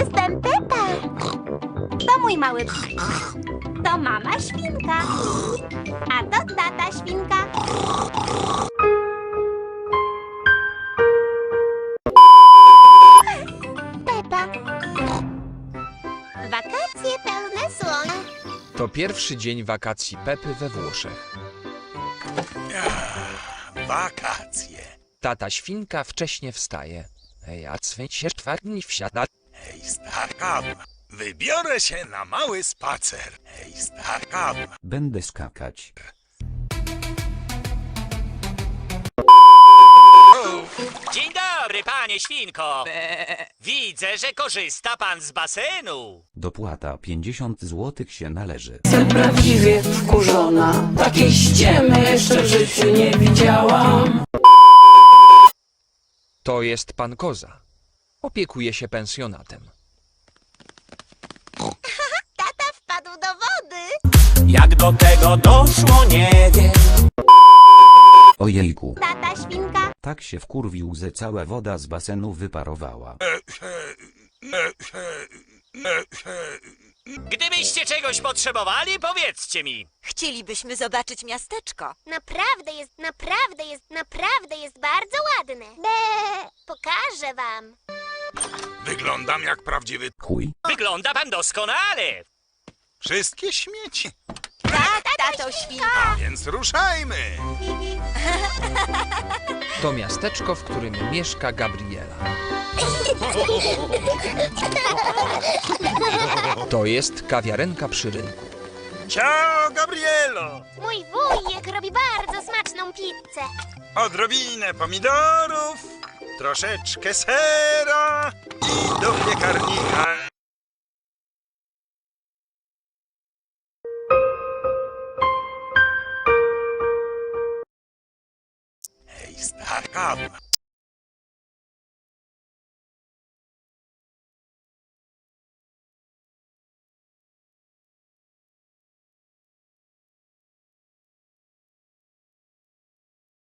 Jestem Pepa. To mój mały. To mama świnka. A to tata świnka. Pepa. Wakacje pełne słońca. To pierwszy dzień wakacji Pepy we Włoszech. Wakacje. Tata świnka wcześnie wstaje. Ej, a się czwartni wsiada. Hej, stara, wybiorę się na mały spacer. Hej, stara, Będę skakać. Dzień dobry, panie świnko. Widzę, że korzysta pan z basenu. Dopłata 50 zł się należy. Jestem prawdziwie wkurzona. Takiej ściemy jeszcze w życiu nie widziałam. To jest pan Koza. Opiekuje się pensjonatem. Tata wpadł do wody. Jak do tego doszło, nie wiem. Ojejku, Tata świnka. tak się wkurwił, że cała woda z basenu wyparowała. Gdybyście czegoś potrzebowali, powiedzcie mi. Chcielibyśmy zobaczyć miasteczko. Naprawdę jest, naprawdę jest, naprawdę jest bardzo ładne. Be, pokażę wam. Wyglądam jak prawdziwy. Chuj, Wygląda pan doskonale. Wszystkie śmieci. Tak, tato świnko. A więc ruszajmy. To miasteczko, w którym mieszka Gabriela. To jest kawiarenka przy rynku. Ciao, Gabrielo. Mój wujek robi bardzo smaczną pizzę. Odrobinę pomidorów, troszeczkę sera i do piekarnika. Hej, stara,